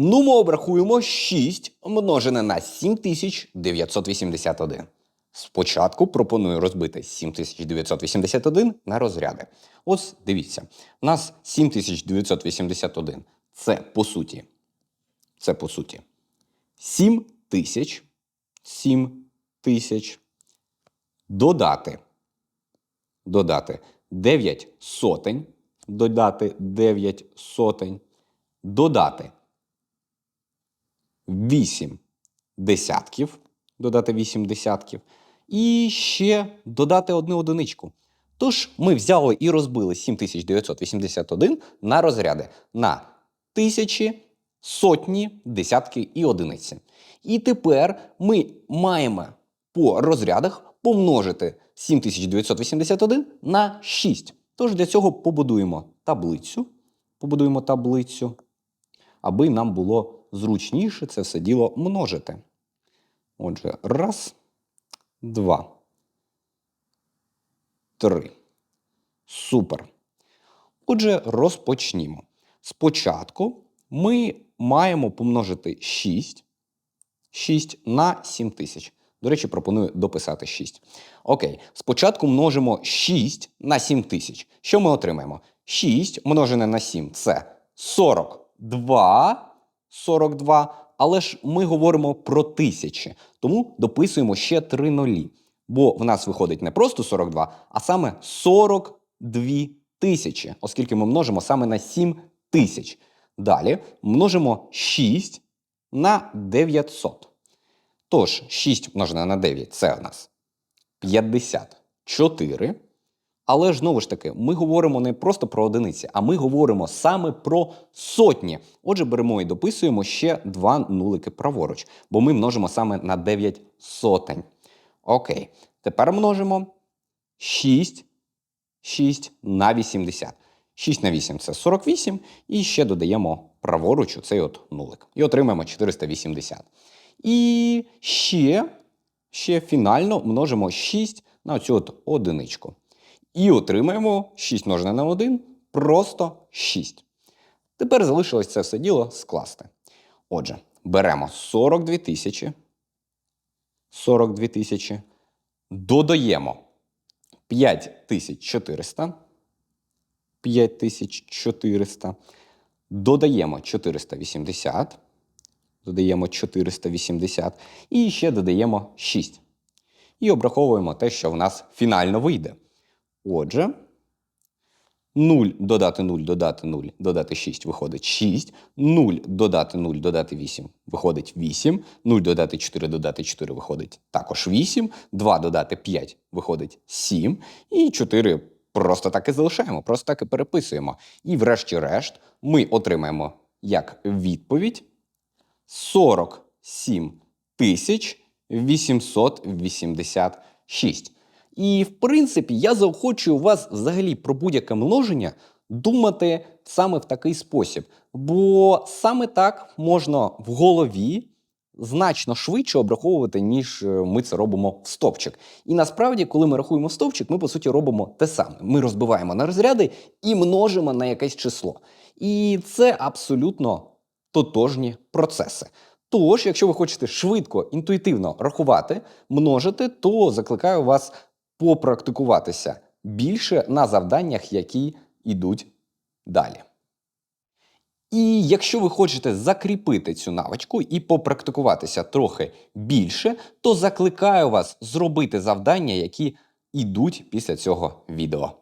Ну, ми обрахуємо 6 множене на 7981. Спочатку пропоную розбити 7981 на розряди. Ось дивіться, у нас 7981 це по суті. Це по суті 7 тисяч. 7 тисяч. Додати. Додати 9 сотень. Додати 9 сотень. Додати 8 десятків, додати 8 десятків, і ще додати одну одиничку. Тож ми взяли і розбили 7981 на розряди на тисячі, сотні, десятки і одиниці. І тепер ми маємо по розрядах помножити 7981 на 6. Тож для цього побудуємо таблицю. Побудуємо таблицю аби нам було зручніше це все діло множити. Отже, раз, два, три. Супер. Отже, розпочнімо. Спочатку ми маємо помножити 6, 6 на 7 тисяч. До речі, пропоную дописати 6. Окей, спочатку множимо 6 на 7 тисяч. Що ми отримаємо? 6 множене на 7 це 42, 42, але ж ми говоримо про тисячі, тому дописуємо ще 3 нулі. Бо в нас виходить не просто 42, а саме 42 тисячі, оскільки ми множимо саме на 7 тисяч. Далі множимо 6 на 900. Тож 6 множене на 9 це у нас 54. Але ж знову ж таки, ми говоримо не просто про одиниці, а ми говоримо саме про сотні. Отже, беремо і дописуємо ще два нулики праворуч, бо ми множимо саме на 9 сотень. Окей, тепер множимо 6, 6 на 80. 6 на 8 це 48, і ще додаємо праворуч цей от нулик. І отримаємо 480. І ще, ще фінально множимо 6 на цю от одиничку. І отримаємо 6 множене на 1, просто 6. Тепер залишилось це все діло скласти. Отже, беремо 42 тисячі. 42 тисячі. Додаємо 5400. 5400. Додаємо 480. Додаємо 480. І ще додаємо 6. І обраховуємо те, що в нас фінально вийде. Отже, 0 додати 0, додати 0, додати 6 виходить 6. 0 додати 0, додати 8 виходить 8. 0 додати 4, додати 4 виходить також 8. 2 додати 5 виходить 7. І 4 просто так і залишаємо, просто так і переписуємо. І врешті-решт ми отримаємо як відповідь 47 тисяч 886. І, в принципі, я заохочую вас взагалі про будь-яке множення думати саме в такий спосіб. Бо саме так можна в голові значно швидше обраховувати, ніж е, ми це робимо в стовпчик. І насправді, коли ми рахуємо в стовпчик, ми по суті робимо те саме. Ми розбиваємо на розряди і множимо на якесь число. І це абсолютно тотожні процеси. Тож, якщо ви хочете швидко, інтуїтивно рахувати, множити, то закликаю вас попрактикуватися більше на завданнях, які йдуть далі. І якщо ви хочете закріпити цю навичку і попрактикуватися трохи більше, то закликаю вас зробити завдання, які йдуть після цього відео.